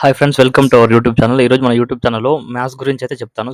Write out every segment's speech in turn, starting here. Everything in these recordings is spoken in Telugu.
Hi friends welcome to our YouTube channel ఈరోజు మన యూట్యూబ్ ఛానల్లో మ్యాథ్స్ గురించి అయితే చెప్తాను.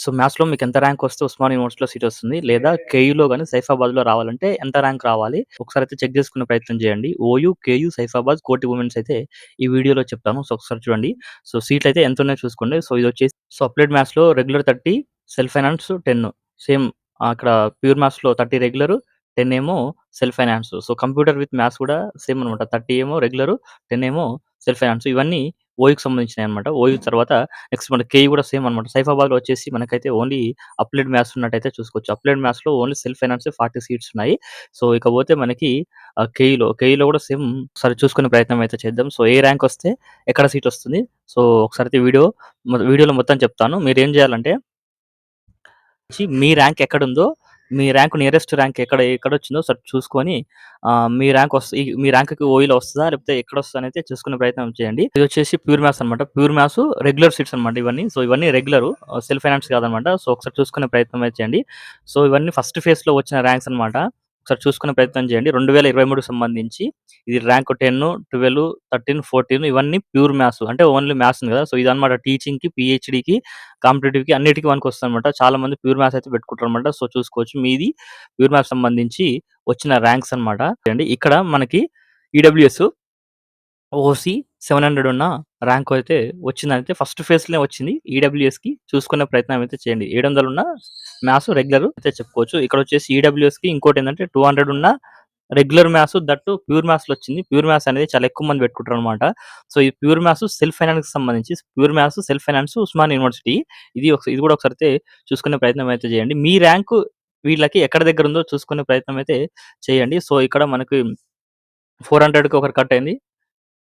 సో మ్యాథ్స్లో మీకు ఎంత ర్యాంక్ వస్తే ఉస్మాన్ యూనివర్సిటీలో సీట్ వస్తుంది. లేదా కేయూలో కానీ సైఫాబాద్లో రావాలంటే ఎంత ర్యాంక్ రావాలి? ఒకసారి అయితే చెక్ చేసుకునే ప్రయత్నం చేయండి. ఓయూ కేయూ సైఫాబాద్ కోటి ఉమెన్స్ అయితే ఈ వీడియోలో చెప్తాను. సో ఒకసారి చూడండి. సో సీట్లు అయితే ఎంత ఉన్నాయో చూసుకోండి. సో ఇది వచ్చేసి సో అప్లైడ్ మ్యాథ్స్లో regular thirty self finance ten same అక్కడ ప్యూర్ మ్యాథ్స్లో థర్టీ రెగ్యులర్ టెన్ ఏమో self finance so computer with maths కూడా సేమ్ అనమాట థర్టీ ఏమో రెగ్యులర్ టెన్ ఏమో సెల్ఫ్ ఫైనాన్స్ ఇవన్నీ ఓయూకి సంబంధించినవి అనమాట ఓయూ తర్వాత నెక్స్ట్ మన కేయూ కూడా సేమ్ అనమాట సైఫాబాద్లో వచ్చేసి మనకైతే ఓన్లీ అప్లైడ్ మ్యాథ్స్ ఉన్నట్టయితే చూసుకోవచ్చు. అప్లైడ్ మ్యాథ్స్లో only self finance forty seats ఉన్నాయి. సో ఇకపోతే మనకి కేఈలో కేఈలో కూడా సేమ్ సరే చూసుకునే ప్రయత్నం అయితే చేద్దాం. సో ఏ ర్యాంక్ వస్తే ఎక్కడ సీట్ వస్తుంది? సో ఒకసారి అయితే వీడియో వీడియోలో మొత్తం చెప్తాను. మీరు ఏం చేయాలంటే మీ ర్యాంక్ ఎక్కడుందో మీ ర్యాంక్ నియరెస్ట్ ర్యాంక్ ఎక్కడ ఎక్కడ వచ్చిందో సరే చూసుకొని మీ ర్యాంక్ వస్తుంది మీ ర్యాంక్కి ఓయిల్ వస్తుందా లేకపోతే ఎక్కడ వస్తుందా అనేది చూసుకునే ప్రయత్నం చేయండి. ఇది వచ్చేసి ప్యూర్ మ్యాథ్స్ అనమాట ప్యూర్ మ్యాథ్స్ రెగ్యులర్ సీట్స్ అనమాట ఇవన్నీ. సో ఇవన్నీ రెగ్యులర్ సెల్ఫ్ ఫైనాన్స్ కాదనమాట సో ఒకసారి చూసుకునే ప్రయత్నం అయితే చేయండి. సో ఇవన్నీ ఫస్ట్ ఫేజ్లో వచ్చిన ర్యాంక్స్ అనమాట ఒకసారి చూసుకునే ప్రయత్నం చేయండి. రెండు వేల ఇరవై మూడు సంబంధించి ఇది rank ten twelve thirteen fourteen ఇవన్నీ ప్యూర్ మ్యాథ్స్. అంటే ఓన్లీ మ్యాథ్స్ కదా. సో ఇది ఇదనమాట టీచింగ్కి పిహెచ్డికి కాంపిటేటివ్కి అన్నిటికీ మనకు వస్తుంది అనమాట చాలా మంది ప్యూర్ మ్యాథ్స్ అయితే పెట్టుకుంటారు అనమాట సో చూసుకోవచ్చు. మీది ప్యూర్ మ్యాథ్స్ సంబంధించి వచ్చిన ర్యాంక్స్ అనమాట అండి ఇక్కడ మనకి ఈడబ్ల్యూఎస్ ఓసి సెవెన్ హండ్రెడ్ ఉన్న ర్యాంక్ అయితే వచ్చిందంటే ఫస్ట్ ఫేజ్లో వచ్చింది ఈడబ్ల్యూఎస్‌కి. చూసుకునే ప్రయత్నం అయితే చేయండి. ఏడు వందలు ఉన్న మ్యాథ్స్ రెగ్యులర్ అయితే చెప్పుకోవచ్చు. ఇక్కడ వచ్చేసి ఈడబ్ల్యూఎస్‌కి టూ హండ్రెడ్ ఉన్న రెగ్యులర్ మ్యాథ్స్ దట్టు ప్యూర్ మ్యాథ్స్‌లో వచ్చింది. ప్యూర్ మ్యాథ్స్ అనేది చాలా ఎక్కువ మంది పెట్టుకుంటారు అనమాట సో, ఈ ప్యూర్ మ్యాథ్స్ సెల్ఫ్ ఫైనాన్స్‌కి సంబంధించి pure maths, self finance Osman university. ఇది ఒక ఇది కూడా ఒకసారి అయితే చూసుకునే ప్రయత్నం అయితే చేయండి. మీ ర్యాంకు వీళ్ళకి ఎక్కడ దగ్గర ఉందో చూసుకునే ప్రయత్నం అయితే చేయండి. సో, ఇక్కడ మనకి 400కి ఒకరు కట్ అయింది.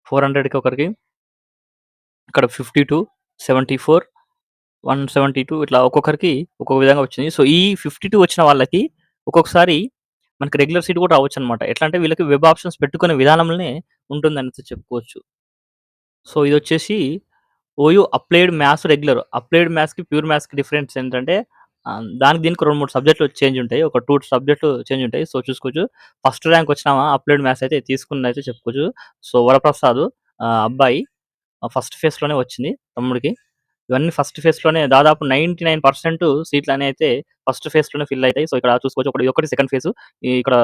ఫోర్ హండ్రెడ్కి ఒకరికి ఇక్కడ fifty two seventy four one seventy two ఇట్లా ఒక్కొక్కరికి ఒక్కొక్క విధంగా వచ్చింది. సో ఈ ఫిఫ్టీ టూ వచ్చిన వాళ్ళకి ఒక్కొక్కసారి మనకి రెగ్యులర్ సీట్ కూడా అవ్వచ్చు అనమాట ఎట్లా అంటే వీళ్ళకి వెబ్ ఆప్షన్స్ పెట్టుకునే విధానంలోనే ఉంటుందని చెప్పుకోవచ్చు. సో ఇది వచ్చేసి OU applied maths regular. Applied మ్యాథ్స్కి pure మ్యాథ్స్కి డిఫరెన్స్ ఏంటంటే దానికి దీనికి రెండు మూడు సబ్జెక్టులు చేంజ్ ఉంటాయి. ఒక టూ సబ్జెక్టులు చేంజ్ ఉంటాయి. సో చూసుకోవచ్చు. ఫస్ట్ ర్యాంక్ వచ్చినామా? అప్లైడ్ మ్యాథ్స్ అయితే తీసుకున్న అయితే చెప్పుకోవచ్చు. సో వరప్రసాద్ అబ్బాయి ఫస్ట్ ఫేజ్లోనే వచ్చింది తమ్ముడికి. ఇవన్నీ ఫస్ట్ ఫేజ్లోనే దాదాపు నైంటీ నైన్ పర్సెంట్ సీట్లు అనేవి అయితే ఫస్ట్ ఫేజ్లోనే ఫిల్ అవుతాయి. సో ఇక్కడ చూసుకోవచ్చు. ఒకటి ఒకటి సెకండ్ ఫేస్ ఇక్కడ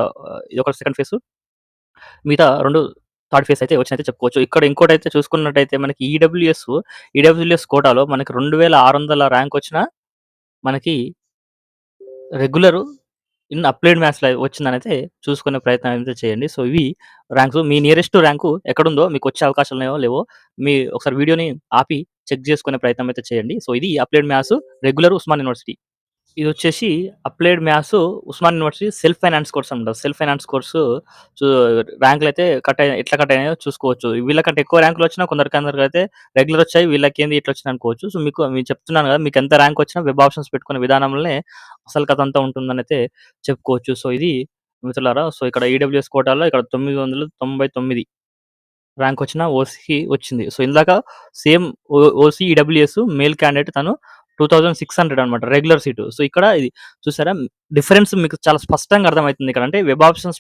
ఇది సెకండ్ ఫేస్ మిగతా రెండు థర్డ్ ఫేజ్ అయితే వచ్చినైతే చెప్పుకోవచ్చు. ఇక్కడ ఇంకోటి అయితే చూసుకున్నట్టయితే మనకి ఈడబ్ల్యూఎస్ ఈడబ్ల్యూఎస్ కోటాలో మనకి రెండు వేల ఆరు వందల ర్యాంక్ వచ్చిన మనకి రెగ్యులర్ ఇన్ అప్లైడ్ మ్యాథ్స్‌లో వచ్చిందనైతే చూసుకునే ప్రయత్నం అయితే చేయండి. సో, ఇవి ర్యాంక్స్. మీ నియరెస్ట్ ర్యాంకు ఎక్కడుందో మీకు వచ్చే అవకాశాలు ఉన్నాయో లేవో మీ ఒకసారి వీడియోని ఆపి చెక్ చేసుకునే ప్రయత్నం అయితే చేయండి. సో, ఇది applied maths regular Osman university. ఇది వచ్చేసి applied maths Osman university self finance course అంటారు సెల్ఫ్ ఫైనాన్స్ కోర్సు ర్యాంకులు అయితే కట్ అయిన ఎట్లా కట్ అయినాయో చూసుకోవచ్చు. వీళ్ళకంటే ఎక్కువ ర్యాంకులు వచ్చినా కొందరికి అయితే రెగ్యులర్ వచ్చాయి. వీళ్ళకి ఏంది ఇట్లా వచ్చినా అనుకోవచ్చు. సో, మీకు మీకు చెప్తున్నాను కదా! మీకు ఎంత ర్యాంక్ వచ్చినా వెబ్ ఆప్షన్స్ పెట్టుకునే విధానంలోనే అసలు కథ అంతా ఉంటుందని అయితే చెప్పుకోవచ్చు. సో, ఇది మిత్రులారా సో, ఇక్కడ ఈడబ్ల్యూఎస్ కోటాలో ఇక్కడ తొమ్మిది వందల తొంభై తొమ్మిది ర్యాంక్ వచ్చిన ఓసీకి వచ్చింది. సో, ఇందాక same O OC, EWS male candidate తను టూ థౌసండ్ సిక్స్ హండ్రెడ్ అనమాట రెగ్యులర్ సీటు సో ఇక్కడ ఇది చూసారా? డిఫరెన్స్ మీకు చాలా స్పష్టంగా అర్థమవుతుంది ఇక్కడ. అంటే వెబ్ ఆప్షన్స్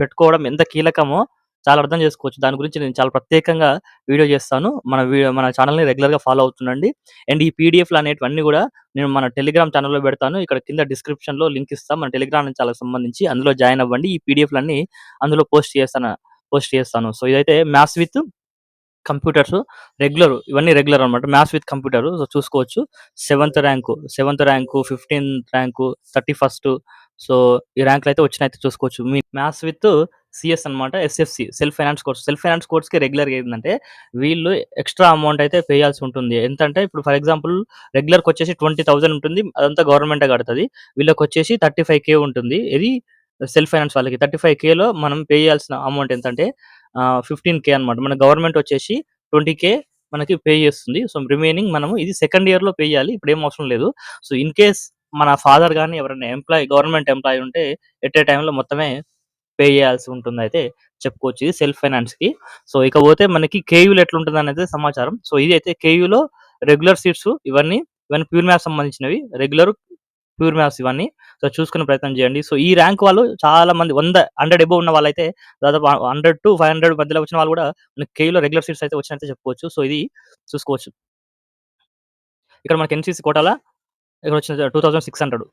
పెట్టుకోవడం ఎంత కీలకమో చాలా అర్థం చేసుకోవచ్చు. దాని గురించి నేను చాలా ప్రత్యేకంగా వీడియో చేస్తాను. మన మన ఛానల్ని రెగ్యులర్గా ఫాలో అవుతుండండి. అండ్ ఈ పీడిఎఫ్లు అనేటివన్నీ కూడా నేను మన టెలిగ్రామ్ ఛానల్లో పెడతాను. ఇక్కడ కింద డిస్క్రిప్షన్లో లింక్ ఇస్తాను మన టెలిగ్రామ్ చాలా సంబంధించి అందులో జాయిన్ అవ్వండి. ఈ పీడిఎఫ్లన్నీ అందులో పోస్ట్ చేస్తాను పోస్ట్ చేస్తాను. సో ఇదైతే మ్యాథ్స్ విత్ కంప్యూటర్స్ రెగ్యులర్ ఇవన్నీ రెగ్యులర్ అనమాట మ్యాథ్స్ విత్ కంప్యూటర్ సో చూసుకోవచ్చు. Seventh rank seventh rank fifteenth rank thirty first so ఈ ర్యాంకులు అయితే వచ్చినైతే చూసుకోవచ్చు. మీ మ్యాథ్స్ విత్ సిఎస్ అనమాట SFC self finance course. Self finance కోర్స్కి regular ఏంటంటే వీళ్ళు ఎక్స్ట్రా అమౌంట్ అయితే పే చేయాల్సి ఉంటుంది. ఎంతంటే ఇప్పుడు ఫర్ ఎగ్జాంపుల్ రెగ్యులర్కి వచ్చేసి ట్వంటీ థౌసండ్ ఉంటుంది అదంతా గవర్నమెంటే కడుతుంది. వీళ్ళకి వచ్చేసి థర్టీ ఫైవ్ కే ఉంటుంది. ఇది సెల్ఫ్ ఫైనాన్స్ వాళ్ళకి. థర్టీ ఫైవ్ కేలో మనం పే చేయాల్సిన అమౌంట్ ఎంతంటే ఫిఫ్టీన్ కే అనమాట మన గవర్నమెంట్ వచ్చేసి ట్వంటీ కే మనకి పే చేస్తుంది. సో రిమైనింగ్ మనము ఇది సెకండ్ ఇయర్లో పే చేయాలి. ఇప్పుడు ఏం అవసరం లేదు. సో ఇన్ కేస్ మన ఫాదర్ కానీ ఎవరైనా ఎంప్లాయీ గవర్నమెంట్ ఎంప్లాయీ ఉంటే ఎట్ ఏ టైంలో మొత్తమే పే చేయాల్సి ఉంటుంది అయితే చెప్పుకోవచ్చు. ఇది సెల్ఫ్ ఫైనాన్స్కి. సో ఇకపోతే మనకి కేయూలు ఎట్లుంటుంది అనేది సమాచారం. సో ఇది అయితే కేయూలో రెగ్యులర్ సీట్స్ ఇవన్నీ ఇవన్నీ ప్యూర్ మ్యాథ్స్ సంబంధించినవి. రెగ్యులర్ ప్యూర్ మ్యాథ్స్ ఇవన్నీ. సో, చూసుకునే ప్రయత్నం చేయండి. సో, ఈ ర్యాంక్ వాళ్ళు చాలా మంది వంద హండ్రెడ్ ఎబో ఉన్న వాళ్ళైతే దాదాపు 100-500 మధ్యలో వచ్చిన వాళ్ళు కూడా మనకి కేలో రెగ్యులర్ సీట్స్ అయితే వచ్చినట్టు చెప్పుకోవచ్చు. సో, ఇది చూసుకోవచ్చు. ఇక్కడ మనకి ఎన్‌సీసీ కోటాల ఇక్కడ వచ్చిన two thousand six hundred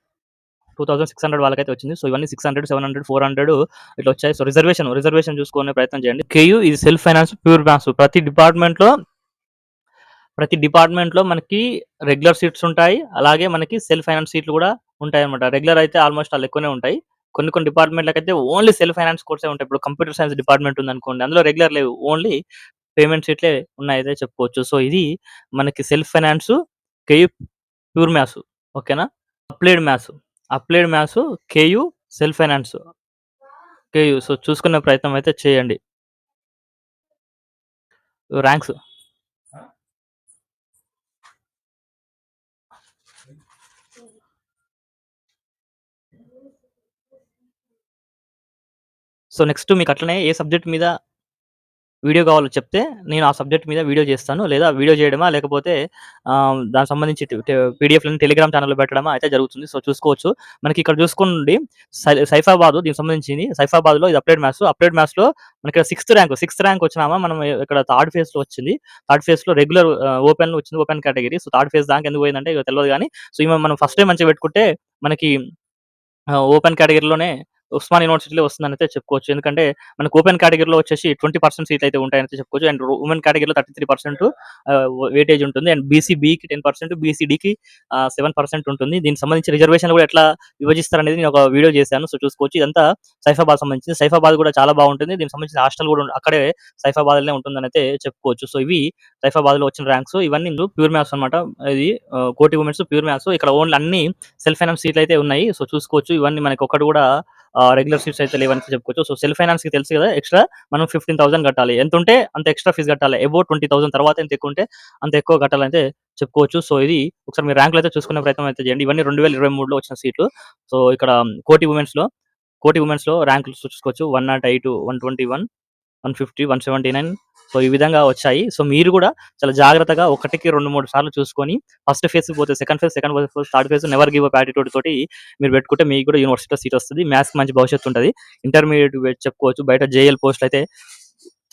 two thousand six hundred వాళ్ళకైతే వచ్చింది. సో, ఇవన్నీ 600, 700, 400 ఇట్లా వచ్చాయి. సో, రిజర్వేషన్, రిజర్వేషన్ చూసుకునే ప్రయత్నం చేయండి. కేయూ ఇది సెల్ఫ్ ఫైనాన్స్, ప్యూర్ మ్యాథ్స్ ప్రతి డిపార్ట్‌మెంట్‌లో ప్రతి డిపార్ట్‌మెంట్‌లో మనకి రెగ్యులర్ సీట్స్ ఉంటాయి. అలాగే మనకి సెల్ఫ్ ఫైనాన్స్ సీట్లు కూడా ఉంటాయి అనమాట రెగ్యులర్ అయితే ఆల్‌మోస్ట్ అలా ఎక్కువనే ఉంటాయి. కొన్ని కొన్ని డిపార్ట్‌మెంట్‌లకైతే ఓన్లీ సెల్ఫ్ ఫైనాన్స్ కోర్సే ఉంటాయి. ఇప్పుడు కంప్యూటర్ సైన్స్ డిపార్ట్‌మెంట్ ఉందనుకోండి. అందులో రెగ్యులర్ లేవు. ఓన్లీ పేమెంట్ సీట్లే ఉన్నాయైతే చెప్పుకోవచ్చు. సో, ఇది మనకి self finance, KU pure maths ఓకేనా? Applied maths, applied maths, KU self finance. KU so, చూసుకునే ప్రయత్నం అయితే చేయండి. ర్యాంక్స్. సో, నెక్స్ట్ మీకు అట్లనే ఏ సబ్జెక్ట్ మీద వీడియో కావాలో చెప్తే నేను ఆ సబ్జెక్ట్ మీద వీడియో చేస్తాను. లేదా వీడియో చేయడమా లేకపోతే దానికి సంబంధించి పీడిఎఫ్లను టెలిగ్రామ్ ఛానల్లో పెట్టడమా అయితే జరుగుతుంది. సో, చూసుకోవచ్చు. మనకి ఇక్కడ చూసుకోండి సై సైఫాబాద్ దీనికి సంబంధించింది. సైఫాబాద్‌లో ఇది అప్లైడ్ మ్యాథ్స్. అప్లైడ్ మ్యాథ్స్‌లో మనకి సిక్స్త్ ర్యాంక్, సిక్స్త్ ర్యాంక్ వచ్చినామా మనం ఇక్కడ థర్డ్ ఫేజ్‌లో వచ్చింది. థర్డ్ ఫేజ్‌లో రెగ్యులర్ ఓపెన్ వచ్చింది. Open category. So, third phase rank ఎందుకు పోయిందంటే ఇక తెలియదు కానీ సో, ఈమె మనం ఫస్టే మంచిగా పెట్టుకుంటే మనకి ఓపెన్ కేటగిరీలోనే ఉస్మాన్ యూనివర్సిటీలో వస్తుందనైతే చెప్పుకోవచ్చు. ఎందుకంటే మనకు ఓపెన్ కేటగిరీలో వచ్చేసి 20% సీట్లు అయితే ఉంటాయని చెప్పుకోవచ్చు. అండ్ ఉమెన్ కేటగిరీలో థర్టీ త్రీ పర్సెంట్ వెయిటేజ్ ఉంటుంది. అండ్ బీసీ బికి 10%, బీసీ డీకి ఆహ్, 7% ఉంటుంది. దీనికి సంబంధించి రిజర్వేషన్ కూడా ఎట్లా విభజిస్తారనేది నేను ఒక వీడియో చేశాను. సో, చూసుకోవచ్చు. ఇదంతా సైఫాబాద్ సంబంధించింది. సైఫాబాద్ కూడా చాలా బాగుంటుంది. దీనికి సంబంధించిన హాస్టల్ కూడా అక్కడే సైఫాబాద్‌లోనే అయితే చెప్పుకోవచ్చు. సో, ఇవి సైఫాబాద్‌లో వచ్చిన ర్యాంక్స్. ఇవన్నీ ప్యూర్ మ్యాథ్స్ అన్నమాట. ఇది కోటి ఉమెన్స్ ప్యూర్ మ్యాథ్స్. ఇక్కడ ఓన్లీ అన్ని సెల్ఫ్ ఫైనాన్స్ సీట్లు అయితే ఉన్నాయి. సో, చూసుకోవచ్చు. ఇవన్నీ మనకి ఒకటి కూడా రెగ్యులర్ సీట్స్ అయితే లేవని చెప్పుకోవచ్చు. సో, సెల్ఫ్ ఫైనాన్స్‌కి తెలుసు కదా! ఎక్స్‌ట్రా మనం 15,000 కట్టాలి. ఎంత ఉంటే అంత ఎక్స్‌ట్రా ఫీస్ కట్టాలి. ఎబో ట్వంటీ థౌసండ్ తర్వాత ఎంత ఎక్కువ ఉంటే అంత ఎక్కువ కట్టాలంటే చెప్పుకోవచ్చు. సో, ఇది ఒకసారి మీరు ర్యాంకులు అయితే చూసుకునే ప్రయత్నం అయితే చేయండి. ఇవన్నీ 2023లో వచ్చిన సీట్లు. సో, ఇక్కడ um, కోటి ఉమెన్స్లో కోటి ఉమెన్స్లో ర్యాంకులు చూసుకోవచ్చు. One fifty one seventy nine so, ఈ విధంగా వచ్చాయి. సో, మీరు కూడా చాలా జాగ్రత్తగా ఒకటికి 2, 3 సార్లు చూసుకొని ఫస్ట్ ఫేజ్ పోతే second phase, second phase, third phase never give up attitude తోటి మీరు పెట్టుకుంటే మీకు కూడా యూనివర్సిటీలో సీట్ వస్తుంది మ్యాథ్స్ మంచి భవిష్యత్తు ఉంటుంది ఇంటర్మీడియట్ చెప్పుకోవచ్చు. బయట జేఎల్ పోస్టులు అయితే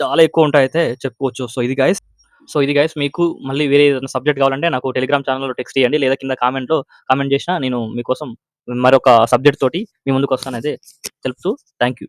చాలా ఎక్కువ ఉంటాయయితే చెప్పుకోవచ్చు. సో, ఇది గైస్. సో, ఇది గైస్ మీకు మళ్ళీ వేరే ఏదైనా సబ్జెక్ట్ కావాలంటే నాకు టెలిగ్రామ్ ఛానల్లో టెక్స్ట్ చేయండి. లేదా కింద కామెంట్‌లో కామెంట్ చేసినా నేను మీకోసం మరొక సబ్జెక్ట్ తోటి మీ ముందుకు వస్తానైతే తెలుపుతూ థ్యాంక్ యూ.